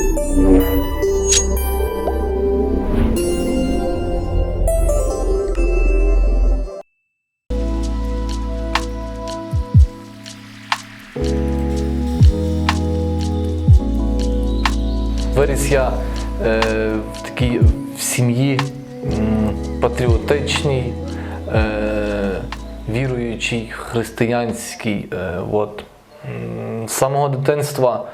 Виріс я е, в такій в сім'ї патріотичній, е, віруючій, християнській. Е, от. З самого дитинства,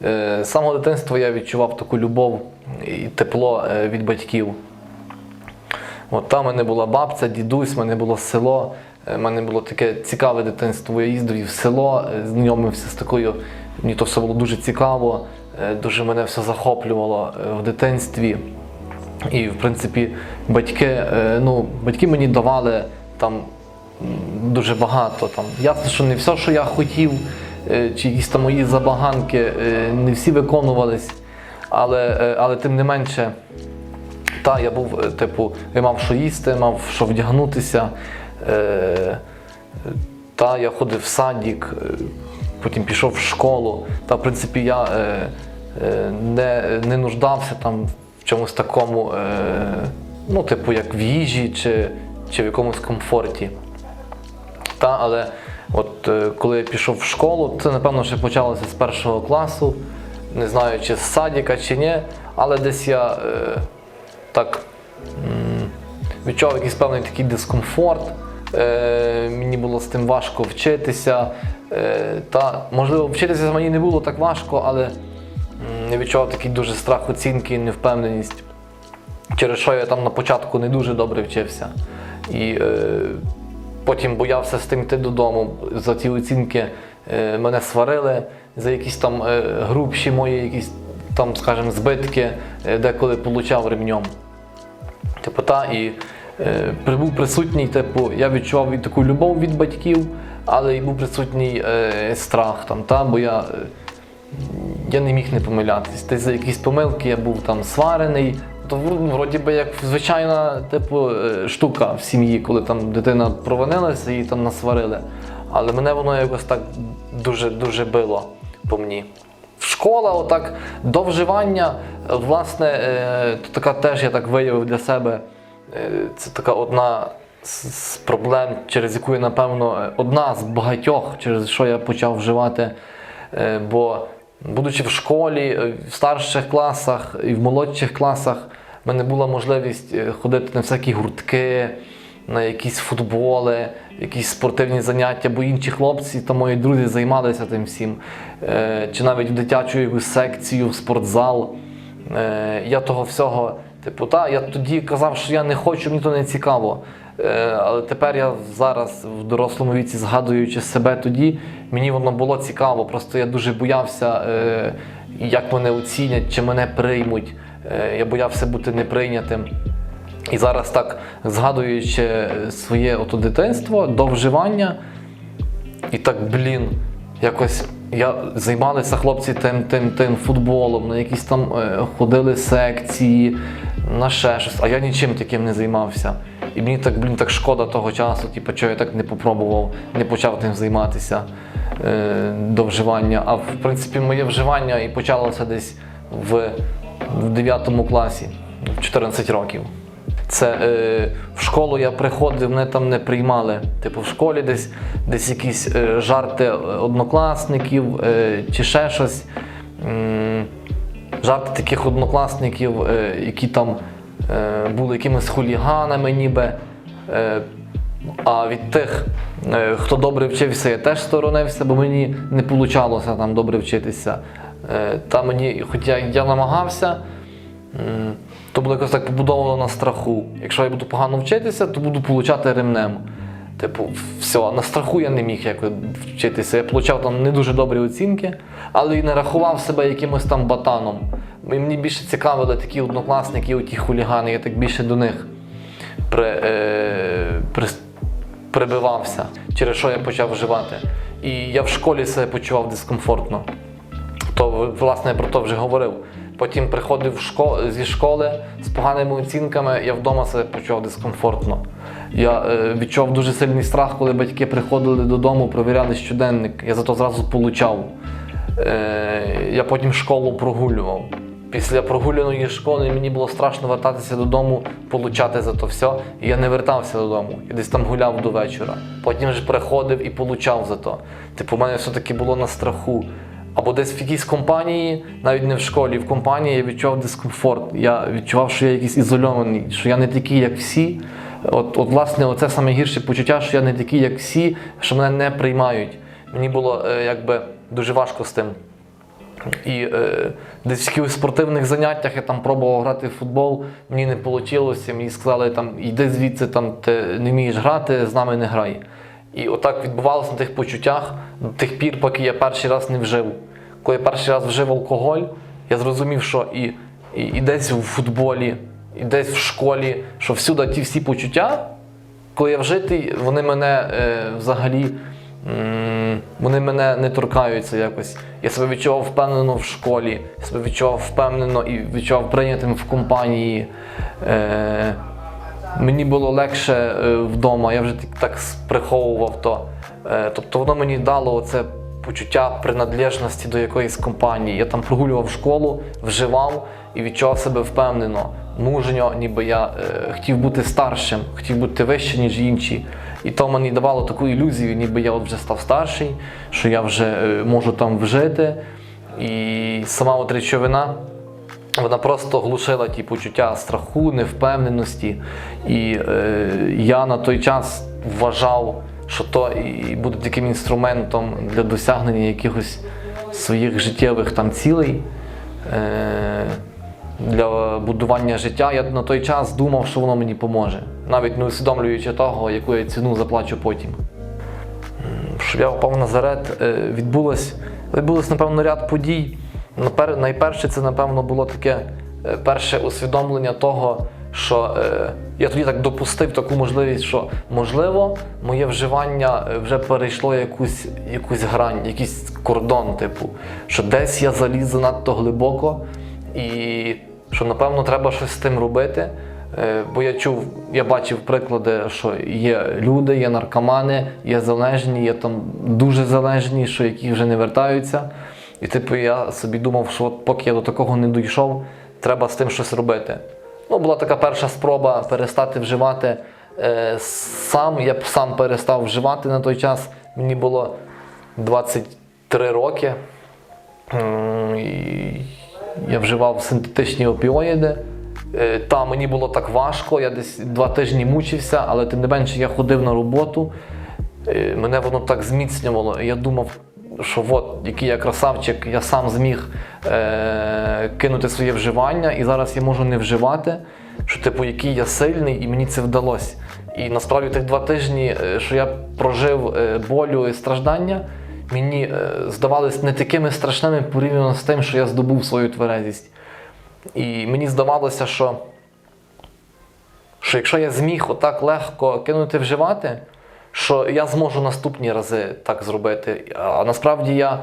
з самого дитинства я відчував таку любов і тепло е, від батьків. От там в мене була бабця, дідусь, в мене було село. У мене було таке цікаве дитинство. Я їздив і в село, е, знайомився з такою. Мені то все було дуже цікаво, е, дуже мене все захоплювало е, в дитинстві. І, в принципі, батьки, е, ну, батьки мені давали там дуже багато. Там. Ясно, що не все, що я хотів, е, чи якісь там мої забаганки, е, не всі виконувались, але, е, але тим не менше. Та, я був, е, типу, я мав що їсти, мав що вдягнутися. Е, та, я ходив в садик, е, потім пішов в школу. Та, в принципі, я е, е, не, не нуждався там в чомусь такому, е, ну, типу, як в їжі чи, чи в якомусь комфорті. Та, але от е, коли я пішов в школу, це напевно ще почалося з першого класу. Не знаю, чи з садика, чи ні, але десь я е, так відчував якийсь певний такий дискомфорт. Е, мені було з тим важко вчитися. Е, та, можливо, вчитися мені не було так важко, але я відчував такий дуже страх оцінки і невпевненість через що я там на початку не дуже добре вчився. І е, потім боявся з тим йти додому. За ті оцінки е, мене сварили, за якісь там е, грубші мої, якісь там, скажімо, збитки, е, деколи получав ремнем. Типу, та, і е, був присутній, типу, я відчував таку любов від батьків, але і був присутній е, страх там, та, бо я. я не міг не помилятись. Десь за якісь помилки я був там сварений. То в- вроді би як звичайна типу, е, штука в сім'ї, коли там дитина провинилася і там насварили. Але мене воно якось так дуже дуже било по мені. Школа, отак, до вживання, власне, е, то така теж я так виявив для себе. Е, Це така одна з проблем, через яку я, напевно, одна з багатьох, через що я почав вживати. Е, Бо, будучи в школі, е, в старших класах і в молодших класах, в мене була можливість е, ходити на всякі гуртки, на якісь футболи, якісь спортивні заняття, бо інші хлопці та мої друзі займалися тим всім. Е, Чи навіть в дитячу якусь секцію, в спортзал. Я того всього, типу, та, я тоді казав, що я не хочу, мені то не цікаво. Е, Але тепер я зараз в дорослому віці, згадуючи себе тоді, мені воно було цікаво. Просто я дуже боявся, е, як мене оцінять, чи мене приймуть. Е, Я боявся бути неприйнятим. І зараз так, згадуючи своє ото дитинство до вживання, і так, блін, якось я займалися хлопці тим, тим, тим футболом, на якісь там ходили секції, на ще щось, а я нічим таким не займався. І мені так, блін, так шкода того часу, типу, що я так не попробував, не почав тим займатися е, до вживання. А в принципі, моє вживання і почалося десь в, в 9 класі, в 14 років. Це е, в школу я приходив, мене там не приймали. Типу, в школі десь, десь якісь е, жарти однокласників е, чи ще щось. М, жарти таких однокласників, е, які там е, були якимись хуліганами, ніби. Е, а від тих, хто добре вчився, я теж сторонився, бо мені не вийшло там добре вчитися. Та мені, хоча я намагався, то було якось так побудовано на страху. Якщо я буду погано вчитися, то буду получати ремнем. Типу, все, на страху я не міг вчитися. Я получав там не дуже добрі оцінки, але і не рахував себе якимось там батаном. І мені більше цікавили такі однокласники, оті хулігани, я так більше до них при, е, при, прибивався, через що я почав вживати. І я в школі себе почував дискомфортно. То, власне, я про то вже говорив. Потім приходив зі школи з поганими оцінками, я вдома себе почував дискомфортно. Я е, відчував дуже сильний страх, коли батьки приходили додому, провіряли щоденник. Я зато зразу получав. Е, я потім школу прогулював. після прогуляної школи мені було страшно вертатися додому, получати за то все. І я не вертався додому. Я десь там гуляв до вечора. Потім ж приходив і получав за то. Типу, у мене все-таки було на страху. Або десь в якійсь компанії, навіть не в школі, в компанії я відчував дискомфорт. Я відчував, що я якийсь ізольований, що я не такий, як всі. От, от власне, оце саме гірше почуття, що я не такий, як всі, що мене не приймають. Мені було е, якби дуже важко з тим. І е, десь в якихось спортивних заняттях я там пробував грати в футбол, мені не вийшло, мені сказали, там, йди звідси, там, ти не вмієш грати, з нами не грай. І отак відбувалося на тих почуттях до тих пір, поки я перший раз не вжив. Коли я перший раз вжив алкоголь, я зрозумів, що і, і, і десь в футболі, і десь в школі, що всюди ті всі почуття, коли я вжитий, вони мене е, взагалі вони мене не торкаються якось. Я себе відчував впевнено в школі, я себе відчував впевнено і відчував прийнятим в компанії. Е, мені було легше е, вдома, я вже так, приховував то. Е, тобто воно мені дало це почуття приналежності до якоїсь компанії. Я там прогулював школу, вживав і відчував себе впевнено, мужньо, ніби я е, хотів бути старшим, хотів бути вище, ніж інші. І то мені давало таку ілюзію, ніби я от вже став старший, що я вже можу там вжити. І сама от речовина. Вона просто глушила ті почуття страху, невпевненості. І е, я на той час вважав, що то і буде таким інструментом для досягнення якихось своїх життєвих там цілей. Е, для будування життя. Я на той час думав, що воно мені поможе, навіть не усвідомлюючи того, яку я ціну заплачу потім. Щоб я впав Назарет, відбулось, відбулось, напевно, ряд подій. Напер- Найперше, це, напевно, було таке е, перше усвідомлення того, що е, я тоді так допустив таку можливість, що можливо моє вживання е, вже перейшло якусь, якусь грань, якийсь кордон, типу, що десь я заліз занадто глибоко, і що напевно треба щось з тим робити. Е, Бо я чув, я бачив приклади, що є люди, є наркомани, є залежні, є там дуже залежні, що які вже не вертаються. І типу я собі думав, що от поки я до такого не дійшов, треба з тим щось робити. Ну, була така перша спроба перестати вживати е, сам. Я б сам перестав вживати на той час. Мені було 23 роки. Я вживав синтетичні опіоїди. Е, Та мені було так важко, я десь два тижні мучився, але тим не менше я ходив на роботу. Е, Мене воно так зміцнювало. Я думав, що от який я красавчик, я сам зміг е- кинути своє вживання, і зараз я можу не вживати. Що, типу, який я сильний, і мені це вдалося. І насправді тих два тижні, е, що я прожив е, болю і страждання, мені е, здавались не такими страшними порівняно з тим, що я здобув свою тверезість. І мені здавалося, що, що якщо я зміг отак легко кинути вживати, що я зможу наступні рази так зробити. А насправді я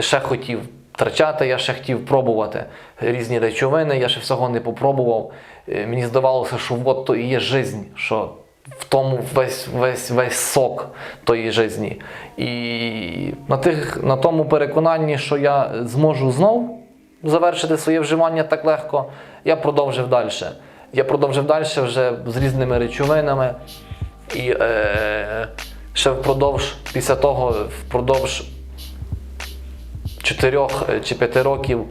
ще хотів втрачати, я ще хотів пробувати різні речовини, я ще всього не попробував. Е, Мені здавалося, що от то і є жизнь, що в тому весь, весь, весь сок тої житті. І на, тих, на тому переконанні, що я зможу знов завершити своє вживання так легко, я продовжив далі. Я продовжив далі вже з різними речовинами. І е, ще впродовж, після того, впродовж 4 чи 5 років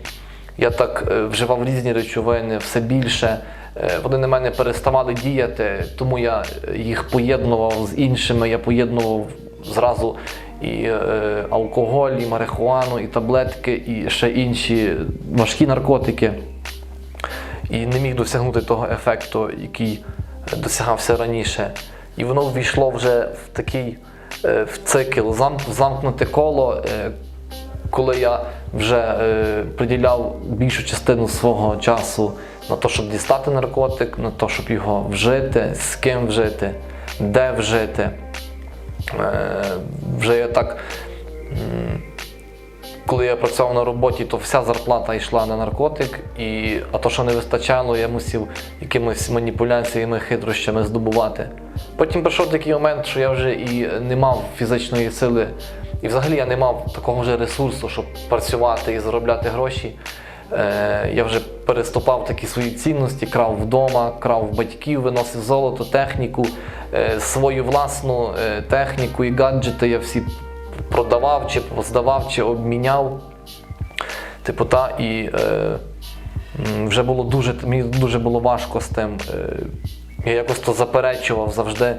я так е, вживав різні речовини все більше. Е, Вони на мене переставали діяти, тому я їх поєднував з іншими. Я поєднував зразу і е, алкоголь, і марихуану, і таблетки, і ще інші важкі наркотики. І не міг досягнути того ефекту, який досягався раніше. І воно ввійшло вже в такий е, в цикл, в замкнуте коло, е, коли я вже е, приділяв більшу частину свого часу на те, щоб дістати наркотик, на те, щоб його вжити, з ким вжити, де вжити. Вже я так. Коли я працював на роботі, то вся зарплата йшла на наркотик, і, а то, що не вистачало, я мусив якимись маніпуляціями, хитрощами здобувати. Потім прийшов такий момент, що я вже і не мав фізичної сили, і взагалі я не мав такого вже ресурсу, щоб працювати і заробляти гроші. Е, Я вже переступав такі свої цінності, крав вдома, крав батьків, виносив золото, техніку, е, свою власну е, техніку і гаджети я всі продавав, чи здавав, чи обміняв. Типу, та, і е, вже було дуже, мені дуже було важко з тим. Е, я якось то заперечував завжди.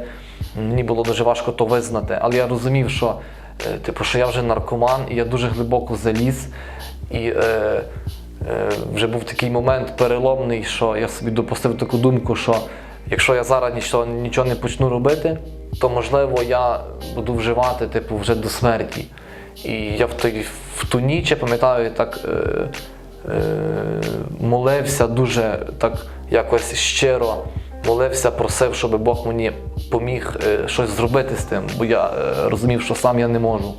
Мені було дуже важко то визнати. Але я розумів, що, е, типу, що я вже наркоман, і я дуже глибоко заліз. І е, е, вже був такий момент переломний, що я собі допустив таку думку, що якщо я зараз нічого, нічого не почну робити, то можливо я буду вживати типу, вже до смерті. І я в, той, в ту ніч, я пам'ятаю, так е, е, молився дуже так якось щиро молився, просив, щоб Бог мені поміг е, щось зробити з тим, бо я е, розумів, що сам я не можу.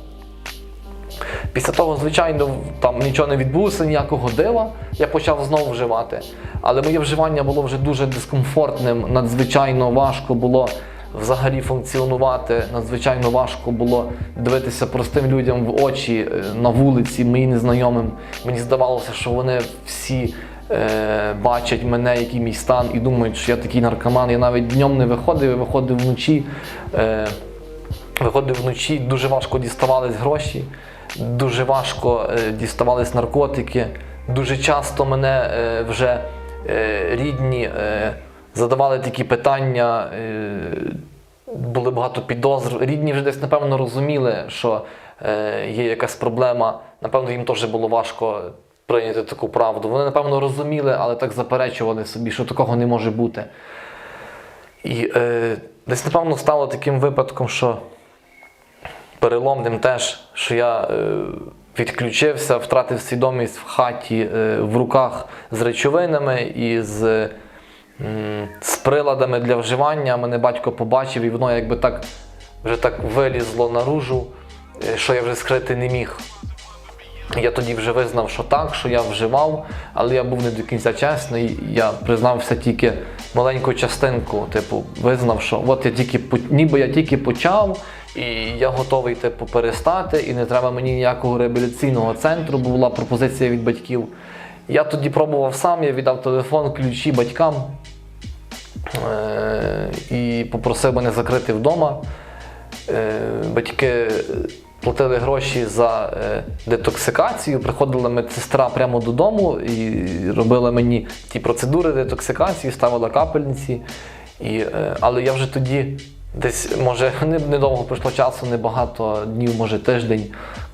Після того, звичайно, там нічого не відбулося, ніякого дива, я почав знову вживати. Але моє вживання було вже дуже дискомфортним, надзвичайно важко було взагалі функціонувати, надзвичайно важко було дивитися простим людям в очі е, на вулиці, мені незнайомим. Мені здавалося, що вони всі е, бачать мене, який мій стан, і думають, що я такий наркоман. Я навіть днем не виходив, я виходив вночі. Е, Виходив вночі, дуже важко діставались гроші, дуже важко е, діставались наркотики. Дуже часто мене е, вже е, рідні задавали такі питання, були багато підозр. Рідні вже десь, напевно, розуміли, що є якась проблема. Напевно, їм теж було важко прийняти таку правду. Вони, напевно, розуміли, але так заперечували собі, що такого не може бути. І е, десь, напевно, стало таким випадком, що переломним теж, що я е, відключився, втратив свідомість в хаті е, в руках з речовинами і з, з приладами для вживання. Мене батько побачив, і воно якби так вже так вилізло наружу, е, що я вже скрити не міг. Я тоді вже визнав, що так, що я вживав, але я був не до кінця чесний. Я признався тільки маленьку частинку, типу, визнав, що от я тільки ніби я тільки почав, і я готовий типу, перестати, і не треба мені ніякого реабілітаційного центру, бо була пропозиція від батьків. Я тоді пробував сам, я віддав телефон, ключі батькам е- і попросив мене закрити вдома. Е, батьки платили гроші за е, детоксикацію, приходила медсестра прямо додому і робила мені ті процедури детоксикації, ставила капельниці. І, е, але я вже тоді десь, може, не- недовго пройшло часу, небагато днів, може тиждень,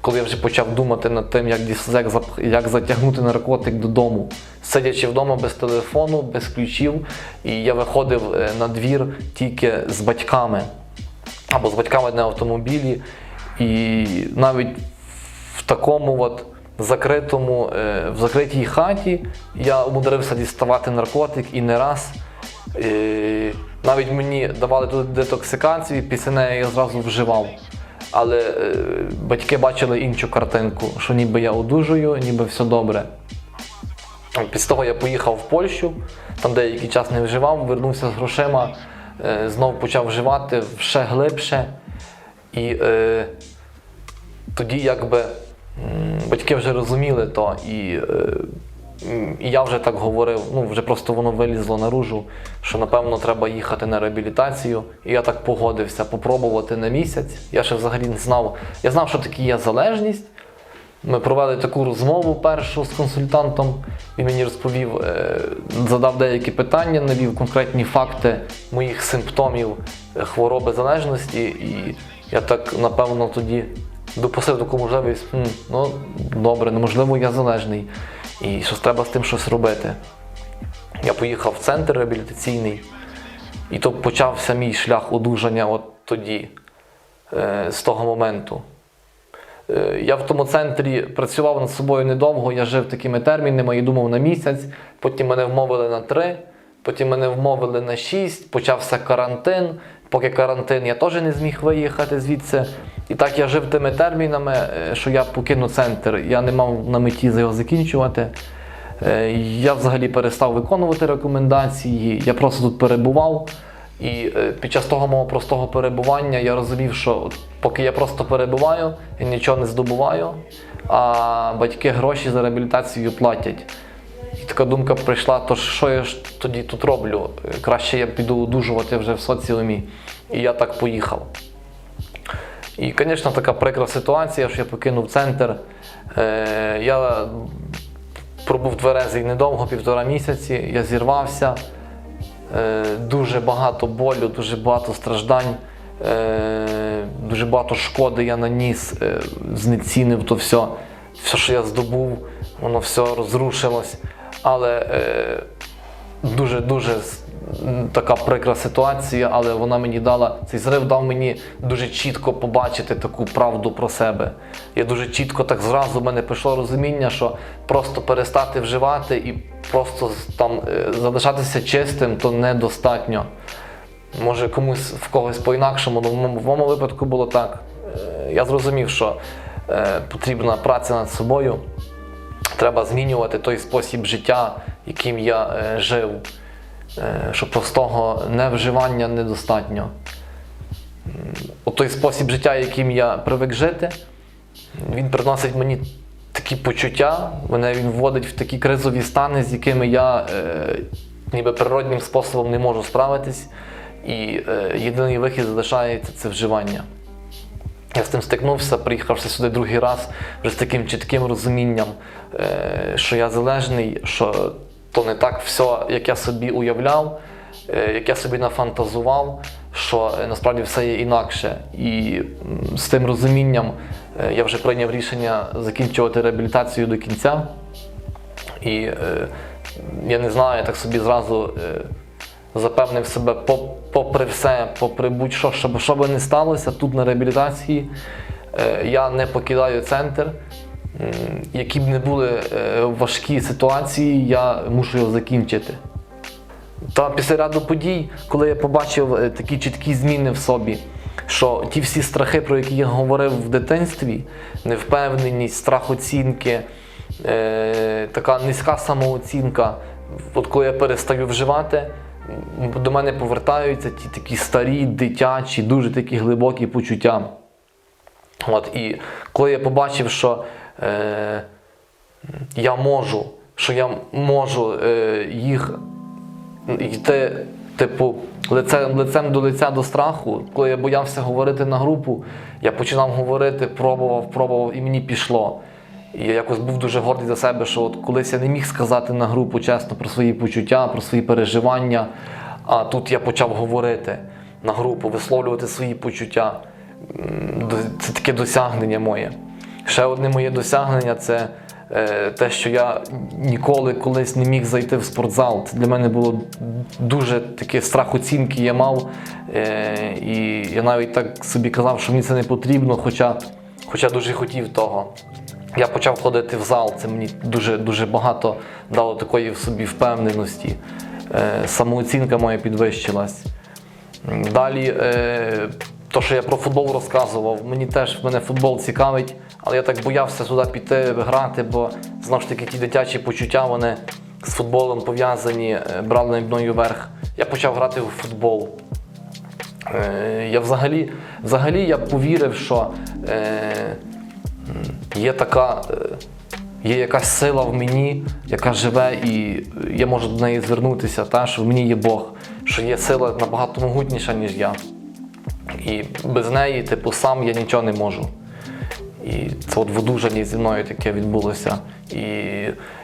коли я вже почав думати над тим, як, як, як затягнути наркотик додому, сидячи вдома без телефону, без ключів. І я виходив е, на двір тільки з батьками або з батьками на автомобілі. І навіть в такому от закритому, е, в закритій хаті я умудрився діставати наркотик і не раз. Е, Навіть мені давали тут детоксикацію, після неї я зразу вживав. Але е, батьки бачили іншу картинку, що ніби я одужую, ніби все добре. Після того я поїхав в Польщу, там деякий час не вживав, вернувся з грошима, е, знов почав вживати ще глибше. І е, тоді якби батьки вже розуміли то, і, е, і я вже так говорив, ну вже просто воно вилізло наружу, що напевно треба їхати на реабілітацію. І я так погодився попробувати на місяць. Я ще взагалі не знав. Я знав, що таке є залежність. Ми провели таку розмову першу з консультантом. Він мені розповів, е, задав деякі питання, навів конкретні факти моїх симптомів е, хвороби залежності. І я так напевно тоді допустив таку можливість. «Хм, ну добре, неможливо, я залежний. І щось треба з тим щось робити. Я поїхав в центр реабілітаційний, і то почався мій шлях одужання от тоді, е, з того моменту. Е, Я в тому центрі працював над собою недовго, я жив такими термінами і думав на місяць, потім мене вмовили на три, потім мене вмовили на шість, почався карантин. Поки карантин я теж не зміг виїхати звідси. І так я жив тими термінами, е, що я покину центр. Я не мав на меті його закінчувати. Е, Я взагалі перестав виконувати рекомендації, я просто тут перебував. І е, під час того мого простого перебування я розумів, що поки я просто перебуваю, я нічого не здобуваю, а батьки гроші за реабілітацію платять. Така думка прийшла, то що я ж тоді тут роблю? Краще я піду одужувати вже в соціумі. І я так поїхав. І, звісно, така прикра ситуація, що я покинув центр. Е, я пробув тверезий недовго, півтора місяці, я зірвався. Е, дуже багато болю, дуже багато страждань, е, дуже багато шкоди я наніс, знецінив то все. Все, що я здобув, воно все розрушилось. Але е, дуже-дуже така прикра ситуація, але вона мені дала, цей зрив дав мені дуже чітко побачити таку правду про себе. Я дуже чітко так зразу в мене прийшло розуміння, що просто перестати вживати і просто там е, залишатися чистим, то недостатньо. Може комусь в когось по-інакшому, але в моєму- випадку було так. Е, Я зрозумів, що е, потрібна праця над собою. Треба змінювати той спосіб життя, яким я е, жив. Е, що простого невживання недостатньо. От той спосіб життя, яким я привик жити, він приносить мені такі почуття, мене він вводить в такі кризові стани, з якими я е, ніби природнім способом не можу справитись. І е, єдиний вихід залишається це вживання. Я з тим стикнувся, приїхавши сюди другий раз, вже з таким чітким розумінням, е, що я залежний, що то не так все, як я собі уявляв, е, як я собі нафантазував, що е, насправді все є інакше. І з тим розумінням я вже прийняв рішення закінчувати реабілітацію до кінця. І я не знаю, я так собі зразу запевнив себе, поп- попри все, попри будь-що, щоб що би не сталося, тут на реабілітації е, я не покидаю центр. Які б не були е, важкі ситуації, я мушу його закінчити. Та після ряду подій, коли я побачив е, такі чіткі зміни в собі, що ті всі страхи, про які я говорив в дитинстві, невпевненість, страх оцінки, така низька самооцінка, от коли я перестаю вживати, до мене повертаються ті такі старі, дитячі, дуже такі глибокі почуття. От, і коли я побачив, що е, я можу, що я можу е, їх йти, типу, лицем, лицем до лиця до страху. Коли я боявся говорити на групу, я починав говорити, пробував, пробував, і мені пішло. Я якось був дуже гордий за себе, що от колись я не міг сказати на групу чесно про свої почуття, про свої переживання. А тут я почав говорити на групу, висловлювати свої почуття. Це таке досягнення моє. Ще одне моє досягнення це е, те, що я ніколи колись не міг зайти в спортзал. Це для мене було дуже таке страх оцінки я мав. Е, і я навіть так собі казав, що мені це не потрібно, хоча, хоча дуже хотів того. Я почав ходити в зал, це мені дуже, дуже багато дало такої в собі впевненості. Е, самооцінка моя підвищилась. Далі, е, то, що я про футбол розказував, мені теж мене футбол цікавить, але я так боявся туди піти грати, бо знову ж таки ті дитячі почуття вони з футболом пов'язані, е, брали над мною верх. Я почав грати у футбол. Я взагалі, взагалі я повірив, що є така. е, Є якась сила в мені, яка живе, і я можу до неї звернутися, та, що в мені є Бог, що є сила набагато могутніша, ніж я. І без неї, типу, сам я нічого не можу. І це от в зі мною таке відбулося. І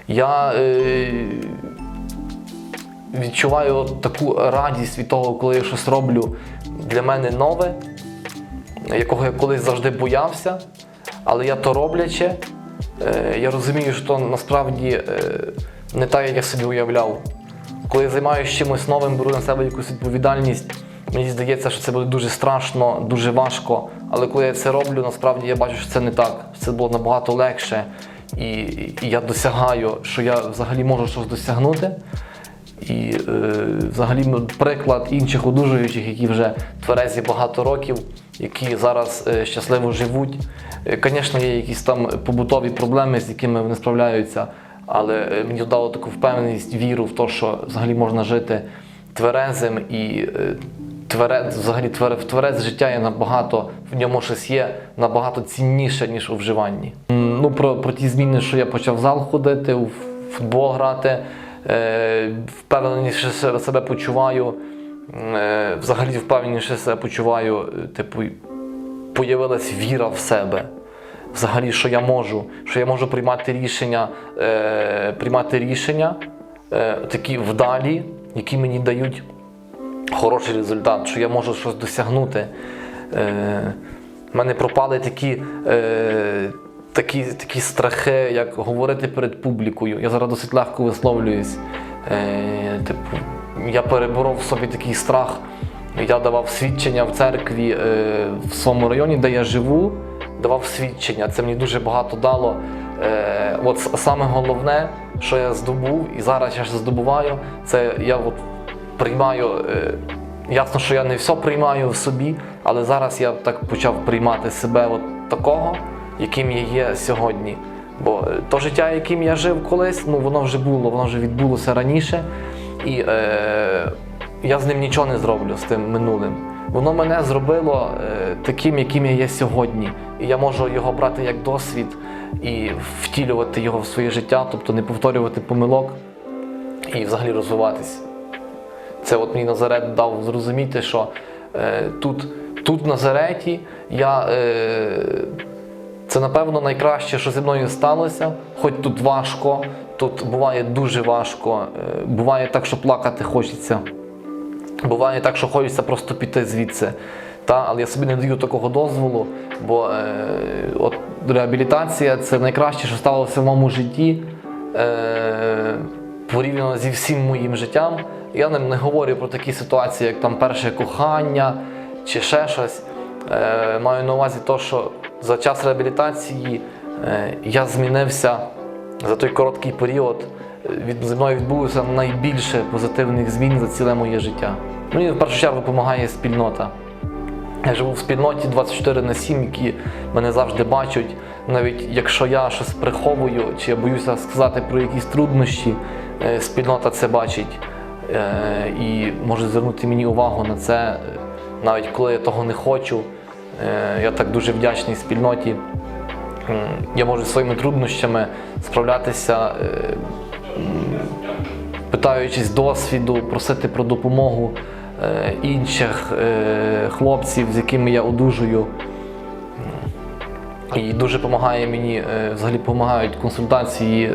я е, відчуваю от таку радість від того, коли я щось роблю для мене нове, якого я колись завжди боявся, але я то роблячи, е, я розумію, що насправді е, не так, як я собі уявляв. Коли я займаюся чимось новим, беру на себе якусь відповідальність, мені здається, що це буде дуже страшно, дуже важко. Але коли я це роблю, насправді я бачу, що це не так. що Це було набагато легше. І, і я досягаю, що я взагалі можу щось досягнути. І е, взагалі приклад інших одужуючих, які вже тверезі багато років, які зараз е, щасливо живуть. Звісно, є якісь там побутові проблеми, з якими вони справляються, але е, мені дало таку впевненість, віру в те, що взагалі можна жити тверезим і е, тверез, взагалі твер- в тверезе життя є набагато, в ньому щось є набагато цінніше, ніж у вживанні. Ну, про, про ті зміни, що я почав в зал ходити, у футбол грати, е, впевненіше себе почуваю. Е, взагалі впевненіше себе почуваю, е, типу, появилась віра в себе. Взагалі, що я можу, що я можу приймати рішення, е, приймати рішення е, такі вдалі, які мені дають хороший результат, що я можу щось досягнути. Е, в мене пропали такі, е, такі, такі страхи, як говорити перед публікою. Я зараз досить легко висловлююсь. Е, типу, я переборов собі такий страх. Я давав свідчення в церкві е, в своєму районі, де я живу, давав свідчення. Це мені дуже багато дало. Е, от саме головне, що я здобув, і зараз я ще здобуваю, це я от приймаю. Е, ясно, що я не все приймаю в собі, але зараз я так почав приймати себе от такого, яким я є сьогодні. Бо то життя, яким я жив колись, ну воно вже було, воно вже відбулося раніше. І е, я з ним нічого не зроблю з тим минулим. Воно мене зробило е, таким, яким я є сьогодні. І я можу його брати як досвід і втілювати його в своє життя, тобто не повторювати помилок і взагалі розвиватись. Це от мені Назарет дав зрозуміти, що е, тут, тут в Назареті я. Е, це, напевно, найкраще, що зі мною сталося. Хоч тут важко, тут буває дуже важко. е, Буває так, що плакати хочеться. Буває так, що хочеться просто піти звідси. Та, але я собі не даю такого дозволу, бо е, от реабілітація це найкраще, що сталося в моєму житті. Е, порівняно зі всім моїм життям. Я не, не говорю про такі ситуації, як там перше кохання чи ще щось. Е, маю на увазі те, що за час реабілітації е, я змінився за той короткий період. е, Від зі мною відбулося найбільше позитивних змін за ціле моє життя. Мені в першу чергу допомагає спільнота. Я живу в спільноті 24 на 7, які мене завжди бачать. Навіть якщо я щось приховую, чи я боюся сказати про якісь труднощі, е, спільнота це бачить і може звернути мені увагу на це, навіть коли я того не хочу. Е, Я так дуже вдячний спільноті. Я можу своїми труднощами справлятися, е, питаючись досвіду, просити про допомогу е, інших хлопців, з якими я одужую. І дуже допомагає мені, взагалі допомагають консультації,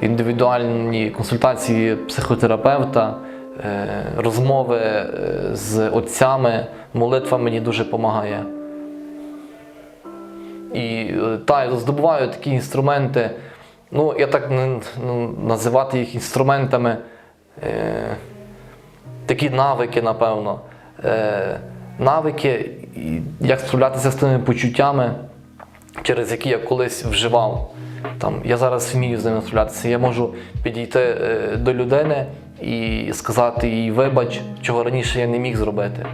індивідуальні консультації психотерапевта, розмови е, з отцями, молитва мені дуже допомагає. І е, та, здобуваю такі інструменти. Ну, я так ну, називати їх інструментами. Е, такі навики, напевно. Е, навики, як справлятися з тими почуттями, через які я колись вживав. Там, я зараз вмію з ними справлятися. Я можу підійти е, до людини і сказати їй вибач, чого раніше я не міг зробити.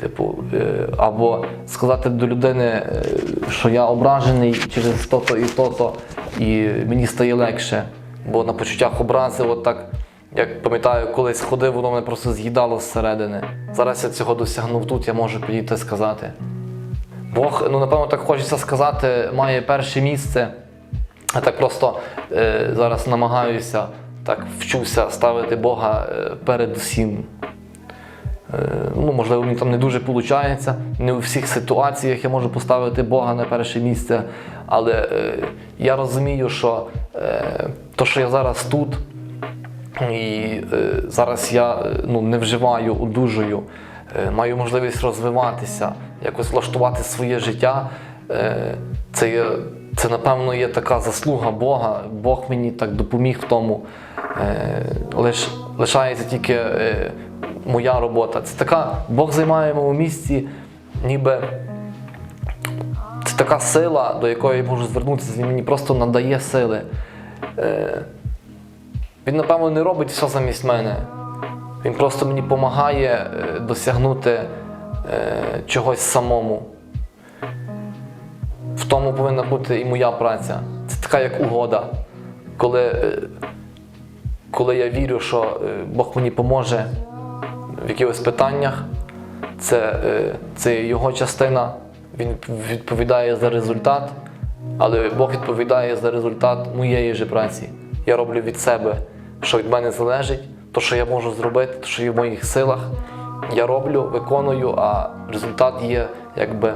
Типу, е, або сказати до людини, е, що я ображений через то-то і то-то, і мені стає легше. Бо на почуттях образи, от так, як пам'ятаю, колись ходив, воно мене просто з'їдало зсередини. Зараз я цього досягнув тут, я можу підійти сказати. Бог, ну напевно, так хочеться сказати, має перше місце. Я так просто е, зараз намагаюся, так вчуся ставити Бога е, перед усім. Е, ну, можливо, мені там не дуже виходить. Не у всіх ситуаціях я можу поставити Бога на перше місце. Але е, я розумію, що е, то, що я зараз тут, і зараз я ну, не вживаю, одужую, маю можливість розвиватися, якось влаштувати своє життя. Це, є, це, напевно, є така заслуга Бога. Бог мені так допоміг в тому. Е, лиш, лишається тільки е, моя робота. Це така, Бог займає в моєму місці, ніби це така сила, до якої я можу звернутися, він мені просто надає сили. Е, він, напевно, не робить все замість мене. Він просто мені допомагає досягнути чогось самому. В тому повинна бути і моя праця. Це така як угода. Коли, коли я вірю, що е, Бог мені поможе в якихось питаннях, це, е, це його частина, він відповідає за результат, але Бог відповідає за результат моєї же праці. я роблю від себе, що від мене залежить, то, що я можу зробити, то, що є в моїх силах. Я роблю, виконую, а результат є якби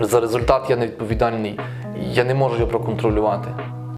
за результат я не відповідальний. Я не можу його проконтролювати.